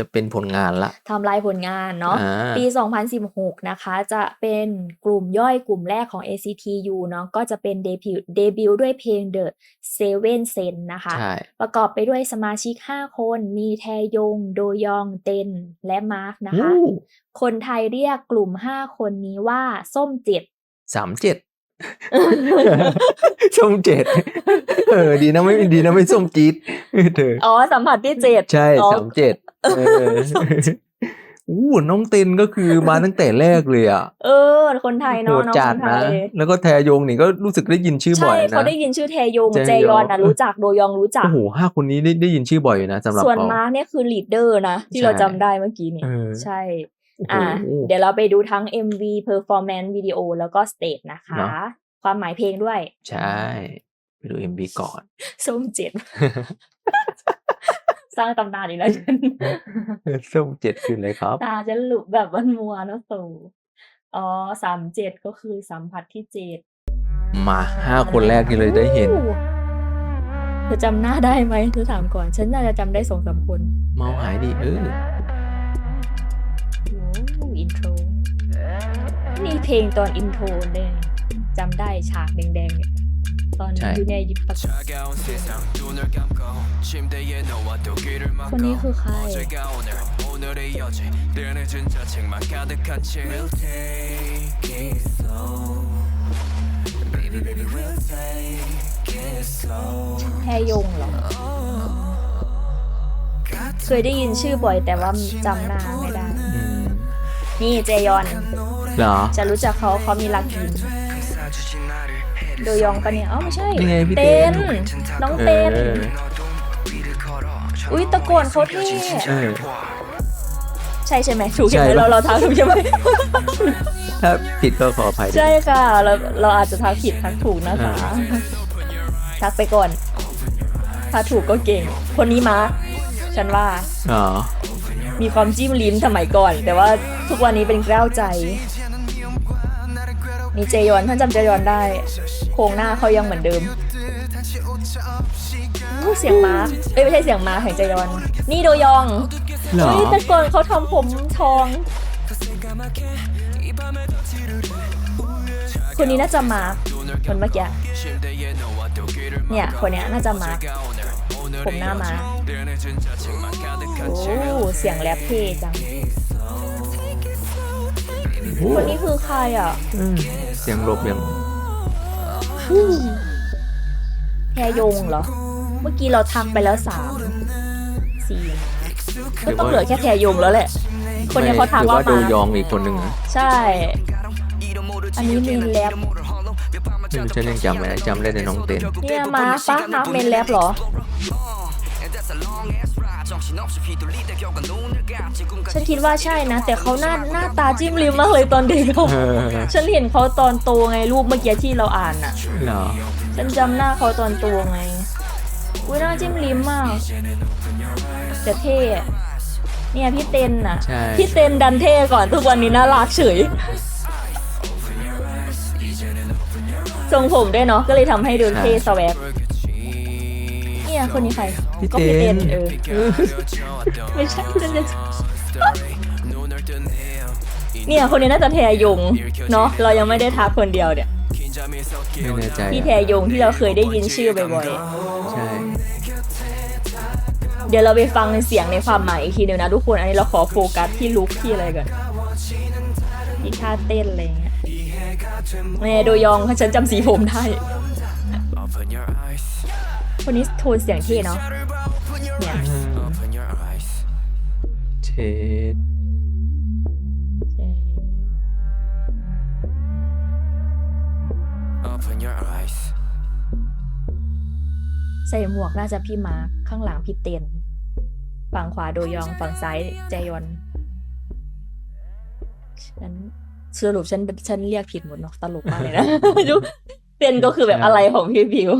จะเป็นผลงานละทำลายผลงานเนาะอ่าปี 2016 นะคะ จะเป็นกลุ่มย่อยกลุ่มแรกของ ACTU เนาะก็จะเป็นเดบิวต์เดบิวต์ด้วยเพลง The Seven Sen นะคะใช่ประกอบไปด้วยสมาชิก 5 คน มีแทยง โดยอง เต็นและมาร์คนะคะ คนไทยเรียกกลุ่ม 5 คนนี้ว่าส้มเจ็ดสามเจ็ด ส้มเจ็ดเออ ดีนะไม่ดีนะไม่ส้มจี๊ดเธออ๋อสัมผัสที่เจ็ดใช่อ๋อสามเจ็ดเอออู้น้องเต็นก็คือมาตั้งแต่แรกเลยอะ เออ คนไทยโหเนาะดน้องจัดคนไทนะยแล้วก็แทยงนี่ก็รู้สึกได้ยินชื่อบ่ใช่อยนะเขาได้ยินชื่อแทยงเจยอนเจยอนนะรู้จักโดยองรู้จัก โอ้โหห้าคนนี้ได้ได้ยินชื่อบ่อยอยู่นะสำหรับส่วนเขามาร์กเนี่ยคือลีดเดอร์นะ ที่ใช่เราจำได้เมื่อกี้นี่เออใช่โอ้โหอ่า เดี๋ยวเราไปดูทั้ง MV performance video แล้วก็ stage นะคะเนอะความหมายเพลงด้วย ใช่ ไปดูเอ็มบีก่อนส้มเจ็ดสร้างตำนานอีกแล้วฉันส้มเจ็ดคืออะไรครับ ตาจะหลุดแบบวันมัวๆแล้วตู่อ๋อสามเจ็ดก็คือสัมผัสที่เจ็ดมาห้าคนแรกที่เลยได้เห็นโอ้เธอจำหน้าได้ไหมเธอถามก่อน ฉันน่าจะจำได้สองสามคน เมาหายดีเออ มีเพลงตอนอินโทรเลยจำได้ฉากแดงๆเนี่ยตอนอยู่ในยิปปักคนนี้คือใครแฮยงเหรอ เคยได้ยินชื่อบ่อยแต่ว่าจำหน้าไม่ได้ นี่เจยอน หรอ จะรู้จักเขาเขามีรักยิ้มโดยองปะเนี่ยอ๋อไม่ใช่เต้น น้องเต้นอุ้ยตะโกนเขาเท่ใช่ใช่ไหมถูกใช่ไหมเราเราทักถูกใช่ไหม ถ้าผิดก็ขออภัยใช่ค่ะเราเราอาจจะทักผิดทักถูกนะคะทักไปก่อนถ้าถูกก็เก่ง คนนี้มาฉันว่าอ๋อมีความจิ้มลิ้นสมัยก่อน แต่ว่าทุกวันนี้เป็นแก้วใจ มีเจยอนท่านจำเจยอนได้ โครงหน้าเขายังเหมือนเดิมเสียงม้าเอ้ยไม่ใช่เสียงม้าแห่งเจยอน นี่โดยองเหรอแต่กอนเขาทำผมทอง คนนี้น่าจะมาคนเมื่อกี้เนี่ยคนเนี้ยน่าจะมาผมหน้ามาโอ้เสียงแรปเท่จัง คนนี้คือใครอะอืมเสียงลบยังแพรยงเหรอ เมื่อกี้เราทักไปแล้วสามสี่ก็ต้องเหลือแค่แพรยงแล้วแหละ คนนี้เขาทักหรือว่าว่าโดมายองอีกคนหนึ่งนะใช่ อันนี้มีแรปไม่ใช่เรื่องจำไว้นะจำได้แต่น้องเต้นเนี่ยมาป้ามาเมนแรปเหรอ ฉันคิดว่าใช่นะ แต่เขาหน้าหน้าตาจิ้มลิ้มมากเลยตอนเด็กอะเออฉันเห็นเขาตอนโตไงรูปเมื่อกี้ที่เราอ่านอะเหรอฉันจำหน้าเขาตอนโตไงอุ้ยหน้าจิ้มลิ้มมากแต่เท่อะเนี่ยพี่เต้นน่ะใช่พี่เต้นดันเท่ก่อนทุกวันนี้น่ารักเฉยทรงผมด้วยเนาะก็เลยทำให้ดูเท่สแวก เนี่ยคนนี้ใครพี่ก็พี่เต้เต้นน เออไม่ใช่ฉันจะเนี่ยคนนี้น่าจะแทยงเนาะเรายังไม่ได้ทักคนเดียวเนี่ยไม่แน่ใจพี่แทยงที่เราเคยได้ยินชื่อบ่อยใช่ๆเดี๋ยวเราไปฟังเสียงในความหมายอีกทีหนึงนะทุกคนอันนี้เราขอโฟกัสที่ลุคที่อะไรก่อนที่ท่าเต้นอะไรเงี้ยเมโดยองฉันจำสีผมได้ Open your eyes คนนี้โทนเสียงเท่เนาะเนี่ยเชดใส่หมวกน่าจะพี่มาร์คข้างหลังพี่เต็นฝั่งขวาโดยองฝั่งซ้ายแจยอนฉันสรุปฉันฉันเรียกผิดหมดเนาะตลกมากเลยนะ เต็นก็คือแบบอะไรของพี่บิว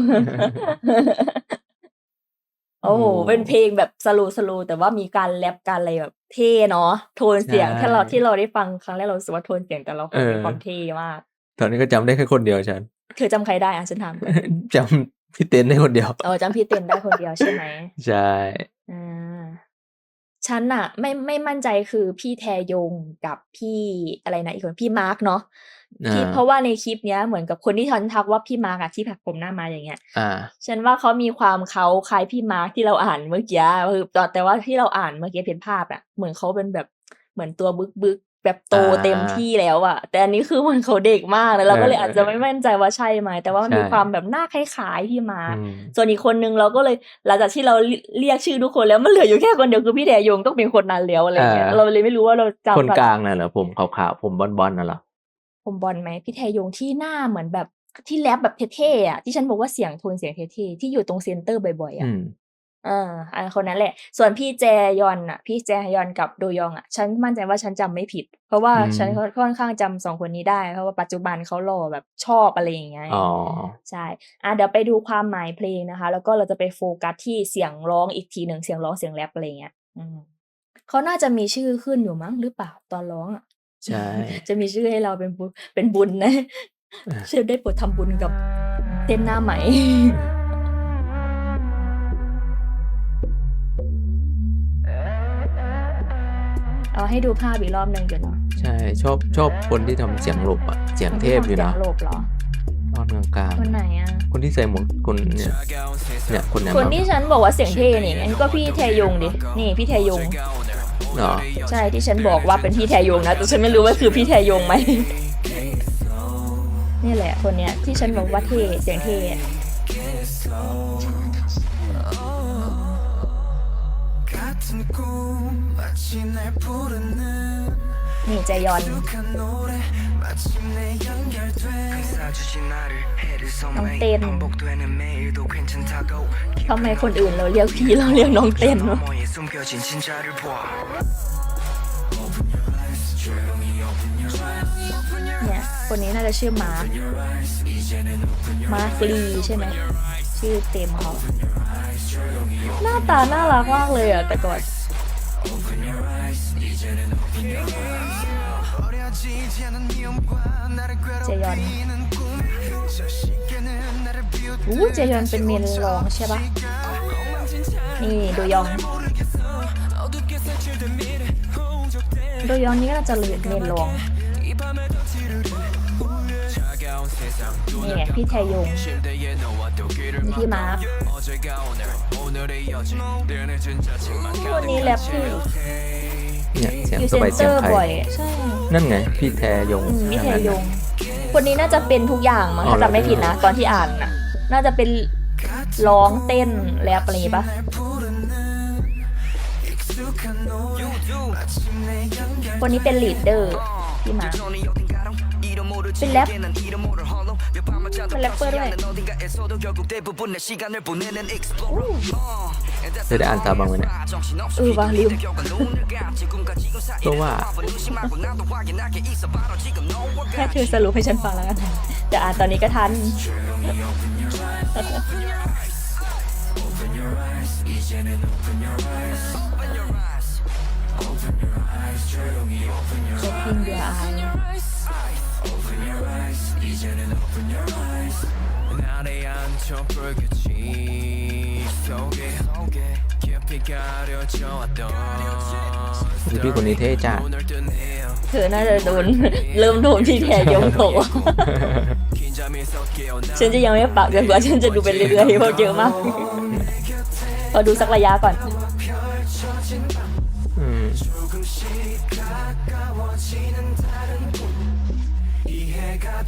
โอ้โหเป็นเพลงแบบสโลสโลแต่ว่ามีการแรปการอะไรแบบเท่เนาะโทนเสียงใช่ถ้าเราที่เราได้ฟังครั้งแรกเรารู้สึกว่าโทนเสียงแต่ละคนมีความเท่มากตอนนี้ก็จำได้แค่คนเดียวฉันเธอจำใครได้อะฉันถามก่อนจำพี่เต้นได้คนเดียวเออจำพี่เต็นได้คนเดียวใช่ไหมใช่อ่าฉันอะไม่ไม่มั่นใจคือพี่แทยงกับพี่อะไรนะอีกคนพี่มาร์กเนาะ ที่อ่าเพราะว่าในคลิปเนี้ยเหมือนกับคนที่ฉันทักว่าพี่มาร์กอะที่ผักผมหน้ามาอย่างเงี้ยอ่าฉันว่าเขามีความเขาคล้ายพี่มาร์คที่เราอ่านเมื่อกี้คือแต่แต่ว่าที่เราอ่านเมื่อกี้เป็นภาพอะเหมือนเขาเป็นแบบเหมือนตัวบึกบึกๆแบบโตอ่าเต็มที่แล้วอะแต่อันนี้คือเหมือนเขาเด็กมากเลยเราก็เลยเอออาจจะไม่มั่นใจว่าใช่ไหมแต่ว่ามันใช่มีความแบบหน้าคล้ายๆพี่มาร์คอืมส่วนอีกคนนึงเราก็เลยหลังจากที่เราเรียกชื่อทุกคนแล้วมันเหลืออยู่แค่คนเดียวคือพี่แดยงต้องเป็นคนนั้นแล้วอะไรเงี้ยอ่าเราเลยไม่รู้ว่าเราจำคนกลางน่ะเหรอผมขาวๆผมบอลๆน่ะเหรอผ มบอลไหมพี่แทยงที่หน้าเหมือนแบบที่แรปแบบเท่ๆอะที่ฉันบอกว่าเสียงโทนเสียงเท่ๆที่อยู่ตรงเซนเตอร์บ่อยๆอะอืมอ่าอันคนนั้นแหละ ส่วนพี่แจยอนอะ พี่แจยอนกับโดยองอะ ฉันมั่นใจว่าฉันจำไม่ผิด เพราะว่าอืมฉันค่อนข้างจำสองคนนี้ได้ เพราะว่าปัจจุบันเขาหล่อแบบชอบอะไรอย่างเงี้ยอ๋อใช่อะเดี๋ยวไปดูความหมายเพลงนะคะ แล้วก็เราจะไปโฟกัสที่เสียงร้องอีกทีหนึ่งเสียงร้องเสียงแรปอะไรเงี้ยอืมเขาน่าจะมีชื่อขึ้นอยู่มั้งหรือเปล่าตอนร้องอะ ใช่ จะมีชื่อให้เราเป็นบุญเป็นบุญนะชื่อได้โปรดทำบุญกับเต้นหน้าใหม่ เอาให้ดูภาพอีกรอบหนึ่งกันเนาะใช่ชอบชอบคนที่ทำเสียงหลบอะเสียงเทพอยู่นะตอนกลางกลางคนไหนอะคนที่ใส่หมวกคนเนี่ยเนี่ยคนเนี้ยคนที่ฉันบอกว่าเสียงเทพนี่ไงก็พี่เทยงดิ นี่พี่เทยง เหรอ ใช่ที่ฉันบอกว่าเป็นพี่แทยงนะ แต่ฉันไม่รู้ว่าคือพี่แทยงไหม นี่แหละ คนเนี้ยที่ฉันบอกว่าเท่เสียงเท่ 같은 꿈 마치 날 부르는 นี่จะยอนน้องเต้นทำไมคนอื่นเราเรียกพี่เราเรียกน้องเต้นวะเนี่ยคนนี้น่าจะชื่อมาร์คมาร์คลีใช่ไหมชื่อเต็มเขาหน้าตาน่ารักมากเลยอะแต่ก่อน 버려지지 않은 위험과 나를 재현. 괴롭히는 꿈 저 시계는 나를 อู้เจยอนเป็นเมนรองใช่ปะนี่โดยอง 어둡게 색칠된 미래 홍적된 โดยองนี่ก็น่าจะเรียนเมนรอง 이 밤의 덕지를 차가운 세상 นี่ไงพี่แทยง 침대에 놓아도 귀를 นี่พี่มาร์ค 어제가 오늘 오늘의 여진 늘 늦은 자책만 วันนี้แรปพี่ เนี่ยเสียงพรีสเซบนเตสียองร์ใครบ่อยนั่นไง พี่แทยงอืมมิทยง คนนี้น่าจะเป็นทุกอย่างมั้งถ้าจำไม่ผิดนะตอนที่อ่านน่ะน่าจะเป็นร้องเต้นแรปอะไรอย่นี้ปะคนนี้เป็นลีดเดอร์พี่มา เป็นแรปเป็นแรปเปอร์ด้ยเธอได้อ่านตาบ้างไหมเนี่ยเออวะลิวาะว่าแค่เธอสรุปให้ฉันฟังแล้วกันจะอ่านตอนนี้ก็ทันเช็คพิงเดียร์ Open your eyes 나를 안쳐 불빛이 속에 깊이 가려져 왔던 คือพี่คนนี้เท่จ้า 오늘 뜨네요 เธอน่าจะโดน เริ่มโดนพี่แทยงโถ 긴 잠이 섞여 ฉันจะยังไม่ปักจนกว่าฉันจะดูไปเรื่อยๆเพราะเยอะมาก พอดูสักระยะก่อน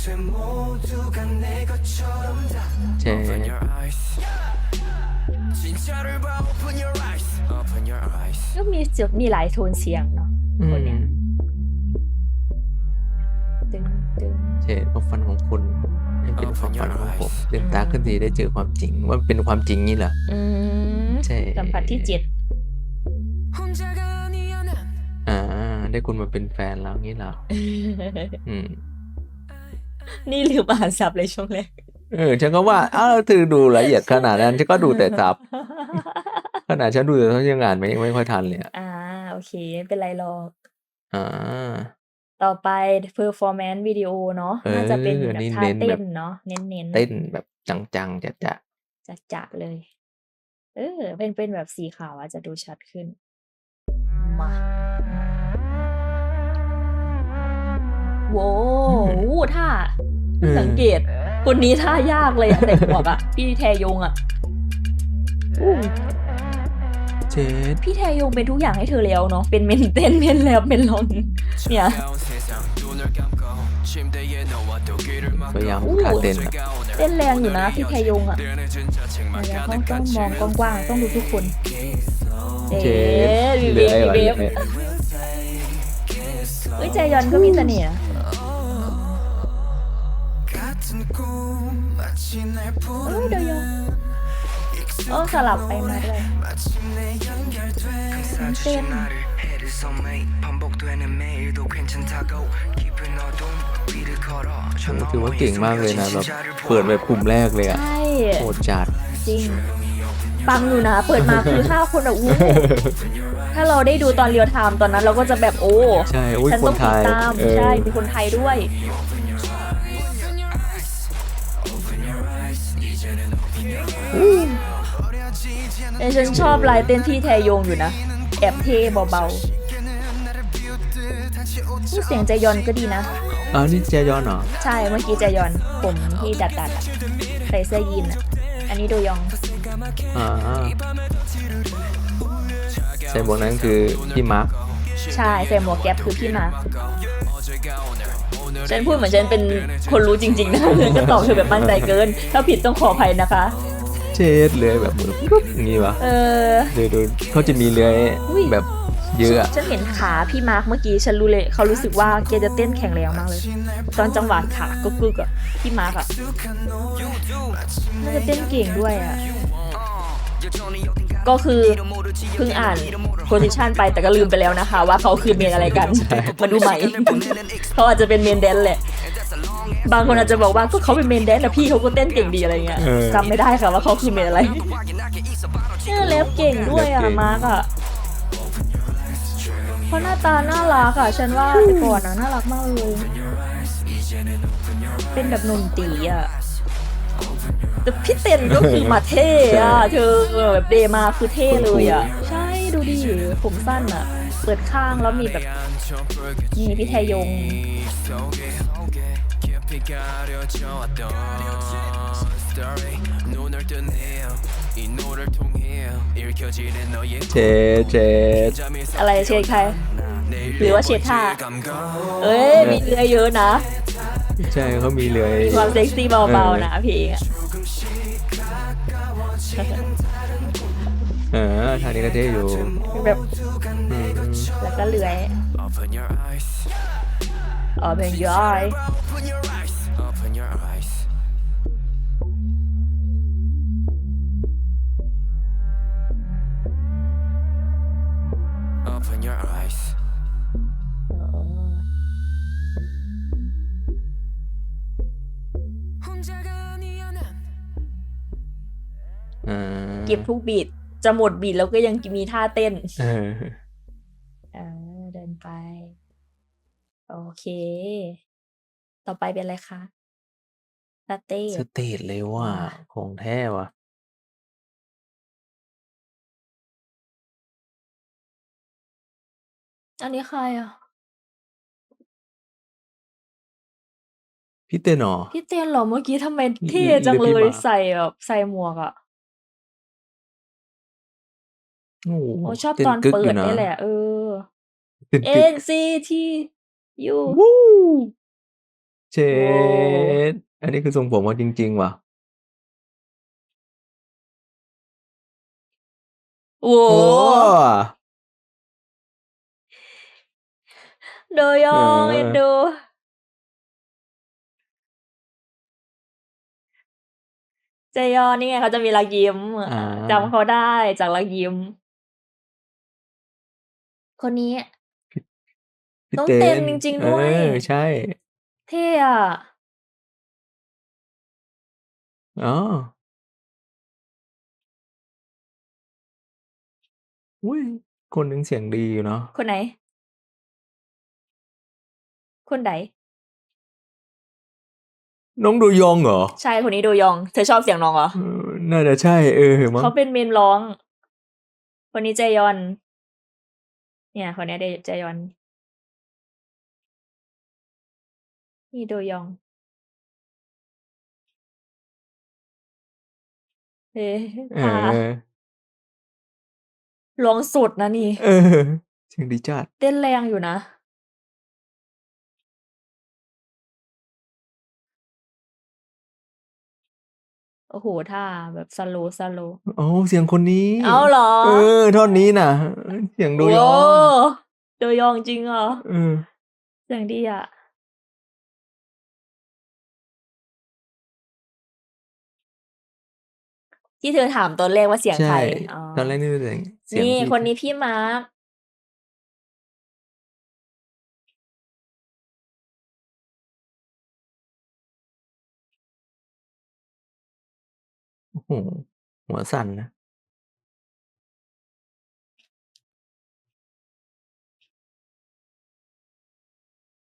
เจ๊ก็มีจุดมีหลายโทนเสียงเนาะคนเนี้ยดึงดึงเจ๊ความฝันของคุณยังเป็นความฝันของผมลืมตาขึ้นทีได้เจอความจริงว่าเป็นความจริงนี่เหรออืมใช่สัมผัสที่เจ็ดอ่า ได้คุณมาเป็นแฟนแล้วงี้เหรออืม นี่ลืมอ่านซับเลยช่วงแรกเออฉันก็ว่าอ้าวเธอดูละเอียดขนาดนั้นฉันก็ดูแต่ซับขนาดฉันดูแต่เขายังอ่านไม่ยังไม่ค่อยทันเลยอะอ่าโอเคไม่เป็นไรหรอก อ่า ต่อไป performance วิดีโอเนาะเออน่าจะเป็นแบบนี่ท่าเน้นเต้แบบนเนาะเน้นๆเต้นแบบจังๆจะจะจะจะเลย เออ เป็นเป็นแบบสีขาวอาจจะดูชัดขึ้น มา โว้ท่าสังเกต คนนี้ท่ายากเลยเด็กขวบอะพี่แทยงอะพี่แทยงเป็นทุกอย่างให้เธอแล้วเนาะเป็นเมนเต้นเมนแล้วเป็นลอนเนี่ยพยายามขาเต้นเต้นแรงอยู่นะพี่แทยงอะต้องต้องมองกว้างๆต้องดูทุกคนเจดเวฟวีเวฟเฮ้ยเจยอนก็มีเสน่ห์ นะ 같은 꿈 마치 날 เอ้ย 부르는 เดี๋ยวยอนเออสลับไปมาด้วย 마침내 연결돼 음, 땐. 나를 해를 써매 반복되는 매일도 괜찮다고 깊은 어둠 위를 걸어 ถือว่าเก่งมากเลยนะแบบเปิดแบบกลุ่มแรกเลยอะ ใช่ โหดจัด จริง ปังอยู่นะ เปิดมาคือห้าคนอะอู้ถ้าเราได้ดูตอนเรียลไทม์ตอนนั้นเราก็จะแบบโอ้ ใช่อุ้ย ฉัน ค ต้ น อง ไท ติด ย ตาม เออ ใช่ มีคนไทยด้วย แต่ฉันชอบลายเต้นพี่แทยงอยู่นะ แอบเท่เบาๆนี่เสียงใจยอนก็ดีนะอ้าวนี่เจยอนเหรอ ใช่เมื่อกี้ใจยอน ผมที่ดัดดัดๆอะใส่เสื้อยีนอะอันนี้โดยองอ่าใช่บนนั้นคือพี่มาร์คใช่ใส่หมวกแก๊ปคือพี่มาร์ค ฉันพูดเหมือนฉันเป็นคนรู้จริงๆนะฉันก็ตอบเธอแบบมั่นใจเกิน ถ้าผิดต้องขออภัยนะคะเจ็ดเลยแบบมือปุ๊บอย่างงี้วะเออเดี๋ยวดูเขาจะมีเลื้อยอุ้ยแบบเยอะอะฉันเห็นขาพี่มาร์คเมื่อกี้ฉันรู้เลยเขารู้สึกว่าแกจะเต้นแข็งแรงมากเลย ตอนจังหวะขากึกๆอะพี่มาร์คอะน่าจะเต้นเก่งด้วยอะ ก็คือเพิ่งอ่านโพสิชันไปแต่ก็ลืมไปแล้วนะคะ ว่าเขาคือเมนอะไรกันมาดูใหม่เขาอาจจะเป็นเมนแดนแหละ บางคนอาจจะบอกว่าก็เขาเป็นเมนแดนแต่พี่เขาก็เต้นเก่งดีอะไรเงี้ยเออจำไม่ได้ค่ะว่าเขาคือเมนอะไรเนี่ยเล็บเก่งด้วยอะเล็บเก่งมาร์กอะเพราะหน้าตาน่ารักอะฉันว่าแต่ก่อนอะน่ารักมากเลยเป็นแบบหนุ่มตีอะ แต่พี่เต็นก็คือมาเท่อะเธอแบบเดมาคือเท่เลยอะใช่ดูดิผมสั้นอะเปิดข้างแล้วมีแบบมีพี่แทยงเชเชอะไรเชใครหรือว่าเชท่าเอ้ยมีเรือเยอะนะ ใช่เขามีเลื้อยมีความเซ็กซี่เบาๆนะเพลงอะเออทางนี้ก็เท่อยู่แบบอืมแล้วก็เลื้อย Open your eyes เก็บทุกบีทจะหมดบีทแล้วก็ยังมีท่าเต้นเออเออเดินไป โอเค ต่อไปเป็นอะไรคะลาเต้สเตทเลยว่าของแท้ว่ะอันนี้ใครอะพี่เต้นเหรอพี่เต้นเหรอเมื่อกี้ทำไมเท่หรือจังหรือเลพี่ยมาร์คใส่แบบใส่หมวกอะ โอ้โหโอ้ชอบเต้ตอนกึกเปิอดยู่นะนี่แหละ เออเต้นกึก NCT U วู้เชโอ้ดอันนี้คือทรงผมว่าจริง ๆ ว่ะโอ้โอ้โดยองเออเอ็นดูเจยอนนี่ไงเขาจะมีรักยิ้มอ่าจำเขาได้จากรักยิ้ม คนนี้ พี่น้องเต้นจริงๆด้วยเออใช่ เท่อะ อ๋อ อุ้ยคนหนึ่งเสียงดีอยู่เนาะ คนไหน คนไหน น้องดูยองเหรอ ใช่ คนนี้ดูยองเธอชอบเสียงน้องเหรอ เออ น่าจะใช่ เออมั้งเขาเป็นเมนร้อง คนนี้ เจยอนเนี่ยคนนี้เจยอนนี่ดูยอง เอ๊ะเอท่าอร้องสุดนะนี่ เออเสียงดีจัดเต้นแรงอยู่นะ โอ้โหท่าแบบสโลสโลโอ้เสียงคนนี้ เอาเหรอ เออท่อนนี้น่ะ เสียงดูยองโอ้ดูยองจริงเหรอเออเสียงดีอะ ที่เธอถามตอนแรกว่าเสียงใครใช่อ๋อตอนแรกนี่เป็นเสียงเสียงนี่ที่คนนี้พี่มาร์ค โอ้โหหัวสั่นนะ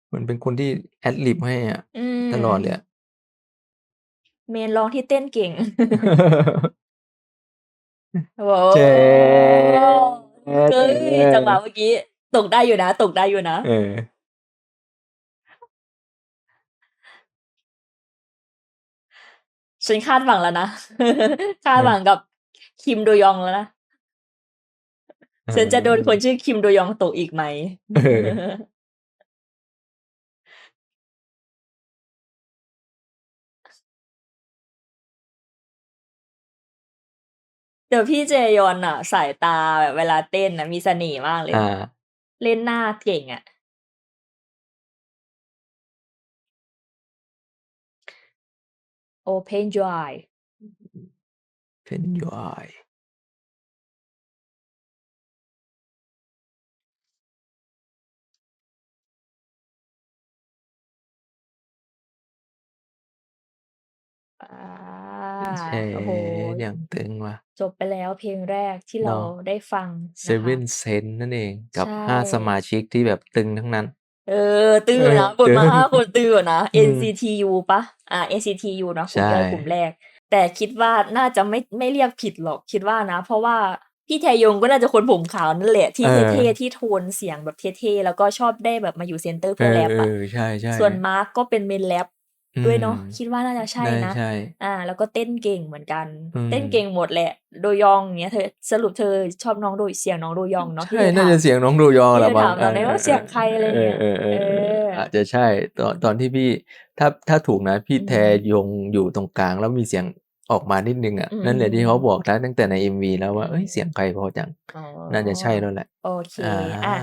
เหมือนเป็นคนที่แอดลิบให้อะอืมตลอดเลยอะ เมนร้องที่เต้นเก่งว้าวเจ๊เฮ้ย จังหวะเมื่อกี้ตกได้อยู่นะ ตกได้อยู่นะ เออ ฉันคาดหวังแล้วนะ คาดหวังกับคิมโดยองแล้วนะ ฉันจะโดนคนชื่อคิมโดยองตกอีกไหมเออเดี๋ยวพี่เจยอนอะ สายตาแบบเวลาเต้นนะมีเสน่ห์มากเลย อ่า เล่นหน้าเก่งอะ Open your eye เป็นยอยอ่าใช่โอ้โห อย่างตึงว่ะ จบไปแล้วเพลงแรกที่เราเนาะได้ฟังเซนะคะเว่นเซนนั่นเอง กับใช่ ห้าสมาชิกที่แบบตึงทั้งนั้น เออ ตื้อเออนะกดมาตื้อห้าคนตื้อนะอืม NCTU ปะอ่า NCTU เนอะกลุ่มใช่ย่อยกลุ่มแรก แต่คิดว่าน่าจะไม่ไม่เรียกผิดหรอกคิดว่านะ เพราะว่าพี่แทยงก็น่าจะคนผมขาวนั่นแหละ ที่เออเท่ๆที่โทนเสียงแบบเท่ๆแล้วก็ชอบได้แบบมาอยู่เซนเตอร์เอเพื่ออแรปเออะอใช่ใช่ส่วนมาร์กก็เป็นเมนแรป ด้วยเนาะอืมคิดว่าน่าจะใช่ได้นะใช่อ่า แล้วก็เต้นเก่งเหมือนกันอืมเต้นเก่งหมดแหละ โดยองอย่างเงี้ยเธอสรุปเธอชอบน้องโดยเสียงน้องโดยองเนาะที่ใช่เธอน่าถามจะเสียงน้องดูยองที่แหละเธอบ้าถามตอนนั้นว่าเสียงใครอะไรเงี้ยเออเออเออเออเออออาจจะใช่ตอนตอนที่พี่ถ้าถ้าถูกนะพี่อืมแทยงอยู่ตรงกลางแล้วมีเสียงออกมานิดนึงอะอืมนั่นแหละที่เขาบอกแล้วตั้งแต่ในเอ็มวีแล้วว่าเอ้ยเสียงใครพอจังอ๋อน่าจะใช่แล้วแหละโอเคอ่าอะ